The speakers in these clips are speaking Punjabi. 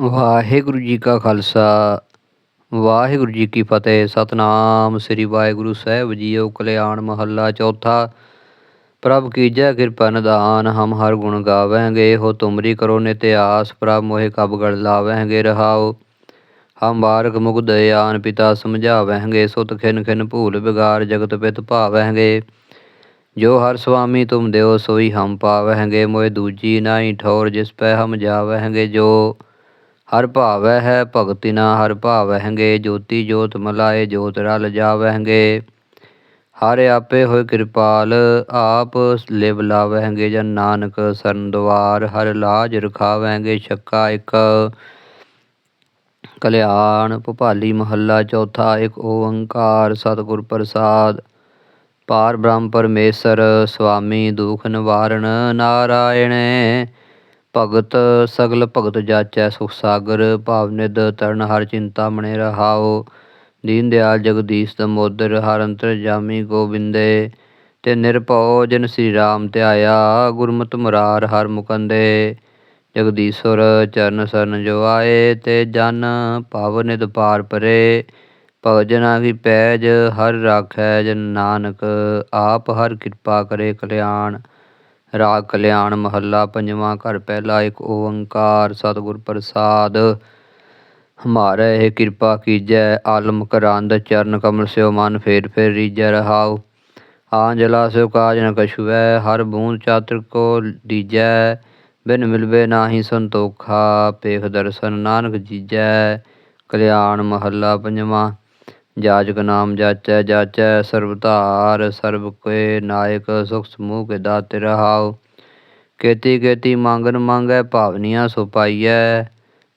ਵਾਹਿਗੁਰੂ ਜੀ ਕਾ ਖਾਲਸਾ, ਵਾਹਿਗੁਰੂ ਜੀ ਕੀ ਫਤਿਹ, ਸਤਨਾਮ ਸ੍ਰੀ ਵਾਹਿਗੁਰੂ ਸਾਹਿਬ ਜੀਓ ਕਲਿਆਣ ਮਹੱਲਾ ਚੌਥਾ। ਪ੍ਰਭ ਕੀਜੈ ਕਿਰਪਾ ਨਿਦਾਨ, ਹਮ ਹਰ ਗੁਣ ਗਾਵਾਂਗੇ, ਹੋ ਤੁਮਰੀ ਕਰੋ ਨਿਤਿਆਸ, ਪ੍ਰਭ ਮੋਹਿ ਕਬ ਗੜ ਲਾਵਾਂਗੇ, ਰਹਾਓ। ਹਮ ਬਾਰਕ ਮੁਗਧ ਆਨ ਪਿਤਾ ਸਮਝਾਵਾਂਗੇ, ਸੁਤ ਖਿਨ ਖਿਨ ਭੂਲ ਬਿਗਾਰ ਜਗਤ ਪਿਤ ਭਾਵਾਂਗੇ। ਜੋ ਹਰ ਸੁਆਮੀ ਤੁਮ ਦਿਓ, ਸੋਈ ਹਮ ਪਾਵਾਂਗੇ, ਮੋਹਿ ਦੂਜੀ ਨਾਹੀ ਠੌਰ, ਜਿਸ ਪੈ ਹਮ ਜਾਵਾਂਗੇ, ਜੋ ਹਰ ਭਾਵੈ ਹੈ ਭਗਤਿ ਨਾ ਹਰ ਭਾਵਹਿਗੇ ਜੋਤੀ ਜੋਤ ਮਲਾਏ, ਜੋਤ ਰਲ ਜਾਵਹਿਗੇ ਹਰ ਆਪੇ ਹੋਏ ਕਿਰਪਾਲ, ਆਪ ਲਿਵ ਲਾਵਹਿਗੇ ਜਨ ਨਾਨਕ ਸਰਨ ਦਵਾਰ, ਹਰ ਲਾਜ ਰਖਾਵਹਿਗੇ ਛੱਕਾ ਇੱਕ। ਕਲਿਆਣ ਭੁਪਾਲੀ ਮਹੱਲਾ ਚੌਥਾ, ਇੱਕ ਓੰਕਾਰ ਸਤਿਗੁਰ ਪ੍ਰਸਾਦ। ਪਾਰ ਬ੍ਰਹਮ ਪਰਮੇਸ਼ਰ ਸੁਆਮੀ ਦੁਖ ਨਿਵਾਰਣ ਨਾਰਾਇਣੇ। ਭਗਤ, ਸਗਲ ਭਗਤ ਜਾਚੈ ਸੁਖ ਸਾਗਰ, ਭਾਵ ਨਿਦ ਤਰਨ ਹਰ ਚਿੰਤਾ ਮਣੇ ਰਹਾਓ ਦੀਨ ਦਿਆਲ ਜਗਦੀਸ਼ ਦਮੋਦਰ ਹਰ ਅੰਤਰ ਜਾਮੀ ਗੋਬਿੰਦੇ। ਤੇ ਨਿਰਭਉ ਜਨ ਸ੍ਰੀ ਰਾਮ ਧਿਆਇਆ, ਗੁਰਮਤਿ ਮੁਰਾਰ ਹਰ ਮੁਕੰਦੇ। ਜਗਦੀਸ਼ਵਰ ਚਰਨ ਸਰਨ ਜੋ ਆਏ, ਤੇ ਜਨ ਭਵ ਨਿਦ ਪਾਰ ਪਰੇ। ਭਜਨਾ ਕੀ ਪੈਜ, ਹਰ ਰਾਖੈ ਜਨ ਨਾਨਕ, ਆਪ ਹਰ ਕਿਰਪਾ ਕਰੇ ਕਲਿਆਣ। ਰਾਗ, ਕਲਿਆਣ, ਮਹੱਲਾ, ਪੰਜਵਾਂ ਘਰ, ਪਹਿਲਾ ਇੱਕ ਓੰਕਾਰ, ਸਤਿਗੁਰ ਪ੍ਰਸਾਦ। ਹਮਾਰੇ ਇਹ ਕਿਰਪਾ ਕੀਜੈ, ਆਲਮ ਕਰਾਂਦ, ਚਰਨ ਕਮਲ ਸਿਓ ਮਨ, ਫੇਰ ਫੇਰ ਰੀਜੈ ਰਹਾਉ। ਆਂਜਲਾ ਸਿਓ ਕਾਜ ਨ ਕਛੁਐ, ਹਰ ਬੂੰਦ ਚਾਤਰ ਕੋ ਦੀਜੈ ਬਿਨ ਮਿਲਵੇ ਨਾਹੀ ਸੰਤੋਖਾ, ਪੇਖ ਦਰਸ਼ਨ ਨਾਨਕ ਜੀਜੈ। ਕਲਿਆਣ, ਮਹੱਲਾ, ਪੰਜਵਾਂ ਜਾਜਕ ਨਾਮ ਜਾਚੈ ਜਾਚੈ ਸਰਬ ਧਾਰ ਸਰਬ ਕੇ ਨਾਇਕ, ਸੁਖ ਸਮੂਹ ਕੇ ਦਾਤੇ ਰਹਾਉ ਕੇਤੀ ਕੇਤੀ ਮੰਗਨ ਮੰਗੈ, ਭਾਵਨੀਆਂ ਸੋ ਪਾਈਐ।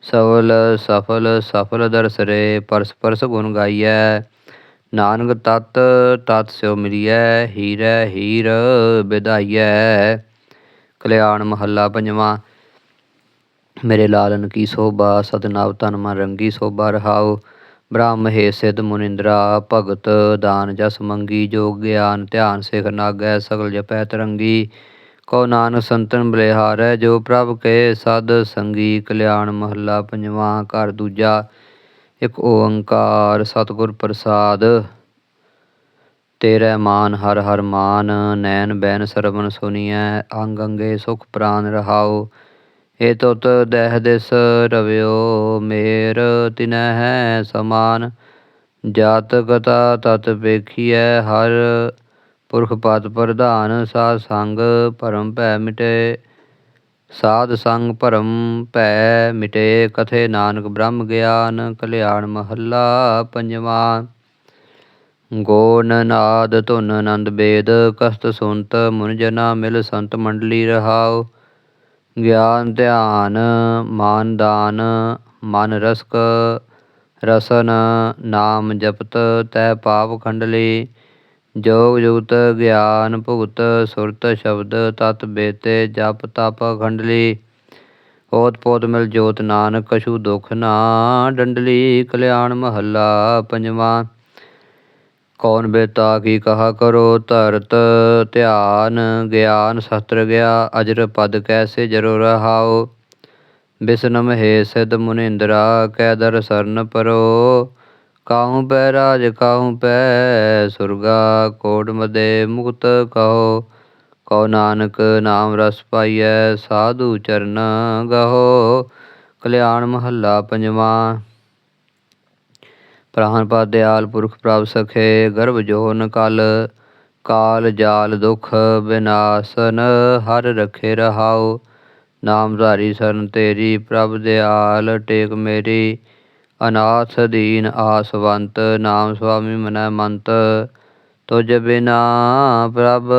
ਸਫਲ ਸਫਲ ਸਫਲ ਦਰਸਰੇ ਪਰਸ ਪਰਸ ਗੁਣ ਗਾਈਐ। ਨਾਨਕ ਤਤ ਤਤ ਸਿਓ ਮਿਲੀਐ, ਹੀਰੈ ਹੀਰ ਵਿਧਾਈਐ ਕਲਿਆਣ ਮਹੱਲਾ ਪੰਜਵਾਂ, ਮੇਰੇ ਲਾਲਨ ਕੀ ਸੋਭਾ ਸਤਨਾਵ ਤਨ ਮਨ ਰੰਗੀ ਸੋਭਾ ਰਹਾਉ। ਬ੍ਰਹਮ ਹੈ ਸਿਧ ਮੁਨਿੰਦਰਾ, ਭਗਤ ਦਾਨ ਜਸ ਮੰਗੀ ਜੋ ਗਿਆਨ ਧਿਆਨ ਸਿਖ ਨਾਗੈ, ਸਗਲ ਜਪੈ ਤਰੰਗੀ। ਕੋ ਨਾਨਕ ਸੰਤਨ ਬਲਿਹਾਰੈ, ਜੋ ਪ੍ਰਭ ਕੇ ਸਦ ਸੰਗੀ, ਕਲਿਆਣ ਮਹੱਲਾ ਪੰਜਵਾਂ, ਘਰ ਦੂਜਾ, ਇੱਕ ਓੰਕਾਰ ਸਤਿਗੁਰ ਪ੍ਰਸਾਦ। ਤੇਰੇ ਮਾਨ ਹਰ ਹਰ ਮਾਨ, ਨੈਣ ਬੈਨ ਸਰਵਨ ਸੁਨੀਐ, ਅੰਗ ਅੰਗੇ ਸੁਖ ਪ੍ਰਾਨ ਰਹਾਓ ਏ ਤੁਤ ਦਹਿ ਦਿਸ ਰਵਿਓ, ਮੇਰ ਤਿਨਹਿ ਸਮਾਨ। ਜਾਤ ਕਤਾ ਤਤ ਵੇਖੀਐ, ਹਰ ਪੁਰਖ ਪਦ ਪ੍ਰਧਾਨ, ਸਾਧ ਸੰਗ ਭਰਮ ਭੈ ਮਿਟੇ। ਸਾਧ ਸੰਗ ਭਰਮ ਭੈ ਮਿਟੇ, ਕਥੇ ਨਾਨਕ ਬ੍ਰਹਮ ਗਿਆਨ, ਕਲਿਆਣ ਮਹੱਲਾ ਪੰਜਵਾਂ। ਗੋਨ ਨਾਦ ਧੁਨ ਆਨੰਦ ਬੇਦ, ਕਸਤ ਸੁਨਤ ਮੁਨ ਜਨਾ ਮਿਲ ਸੰਤ ਮੰਡਲੀ ਰਹਾਉ। ਗਿਆਨ, ਧਿਆਨ, ਮਾਨ, ਦਾਨ, ਮਨ ਰਸਕ, ਰਸਨ, ਨਾਮ ਜਪਤ, ਤੈ ਪਾਪ ਖੰਡਲੀ, ਜੋਗ ਜੁਗਤ, ਗਿਆਨ ਭੁਗਤ, ਸੁਰਤ ਸ਼ਬਦ, ਤਤ ਬੇਤੇ, ਜਪ ਤਪ ਖੰਡਲੀ। ਓਤ ਪੋਤ ਮਿਲ ਜੋਤ ਨਾਨਕ, ਕਛੂ ਦੁਖ ਨਾ ਡੰਡਲੀ, ਕਲਿਆਣ ਮਹੱਲਾ ਪੰਜਵਾਂ। ਕੌਣ ਬੇਤਾ ਕੀ ਕਹਾ ਕਰੋ ਧਰਤ, ਧਿਆਨ ਗਿਆਨ ਸ਼ਸਤਰ ਗਿਆ, ਅਜਰ ਪਦ ਕੈਸੇ ਜਰੋ ਰਹਾਓ ਬਿਸਨਮ ਹੈ ਸਿਧ ਮੁਨਿੰਦਰਾ ਕੈ ਦਰ ਸਰਨ ਪਰੋ। ਕਾਹੂ ਪੈ ਰਾਜ, ਕਾਹੂ ਪੈ ਸੁਰਗਾ, ਕੋਟ ਮਦੇ ਮੁਕਤ ਕਹੋ। ਕਉ ਨਾਨਕ ਨਾਮ ਰਸ ਪਾਈਐ, ਸਾਧੂ ਚਰਨ ਗਹੋ। ਕਲਿਆਣ ਮਹੱਲਾ ਪੰਜਵਾਂ ਪ੍ਰਾਨ ਪਾ ਦਿਆਲ ਪੁਰਖ ਪ੍ਰਭ ਸਖੇ, ਗਰਭ ਜੋਨ ਕਲ, ਕਾਲ ਜਾਲ ਦੁਖ ਵਿਨਾਸ਼ਨ ਹਰ ਰਖੇ ਰਹਾਉ। ਨਾਮਧਾਰੀ ਸਰਨ ਤੇਰੀ, ਪ੍ਰਭ ਦਿਆਲ ਟੇਕ ਮੇਰੀ। ਅਨਾਥ ਦੀਨ ਆਸਵੰਤ, ਨਾਮ ਸੁਆਮੀ ਮਨੈ ਮੰਤ। ਤੁਜ ਬਿਨਾ ਪ੍ਰਭ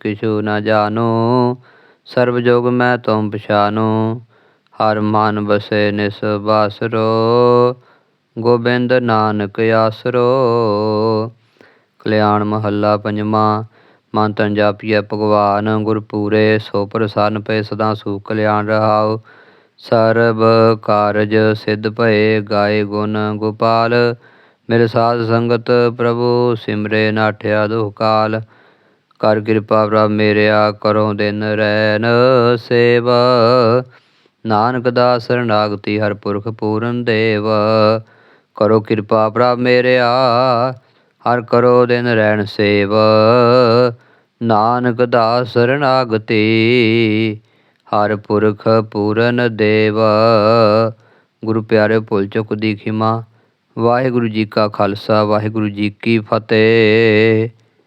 ਕਿਛੂ ਨ ਜਾਣੋ, ਸਰਬ ਜੋਗ ਮੈਂ ਤੁਮ ਪਛਾਨੋ ਹਰ ਮਨ ਬਸੇ ਨਿਸ ਬਾਸਰੋ ਗੋਬਿੰਦ ਨਾਨਕ ਆਸਰੋ। ਕਲਿਆਣ ਮਹੱਲਾ ਪੰਜਵਾਂ ਮਨ ਤਨ ਜਾਪੀਐ ਭਗਵਾਨ ਗੁਰ ਪੂਰੇ ਸੋ ਪ੍ਰਸੰਨ ਪਏ ਸਦਾ ਸੁਖ ਕਲਿਆਣ ਰਹਾਉ। ਸਰਬ ਕਾਰਜ ਸਿਧ ਭਏ ਗਾਏ ਗੁਣ ਗੋਪਾਲ ਮੇਰੇ ਸਾਧ ਸੰਗਤ ਪ੍ਰਭੂ ਸਿਮਰੇ ਨਾਠਿਆ ਦੁਖ ਕਾਲ ਕਰ ਕਿਰਪਾ ਪ੍ਰਭ ਮੇਰਿਆ ਕਰੋ ਦਿਨ ਰੈਨ ਸੇਵਾ। ਨਾਨਕ ਦਾ ਸਰਨਾਗਤੀ ਹਰ ਪੁਰਖ ਪੂਰਨ ਦੇਵ। ਕਰੋ ਕਿਰਪਾ ਪ੍ਰਭ ਮੇਰਿਆ ਹਰ ਕਰੋ ਦਿਨ ਰਹਿਣ ਸੇਵ। ਨਾਨਕ ਦਾ ਸਰਨਾਗਤੀ ਹਰ ਪੁਰਖ ਪੂਰਨ ਦੇਵ। ਗੁਰੂ ਪਿਆਰੇ ਭੁੱਲ ਚੁੱਕ ਦੀ ਖਿਮਾ। ਵਾਹਿਗੁਰੂ ਜੀ ਕਾ ਖਾਲਸਾ, ਵਾਹਿਗੁਰੂ ਜੀ ਕੀ ਫਤਿਹ।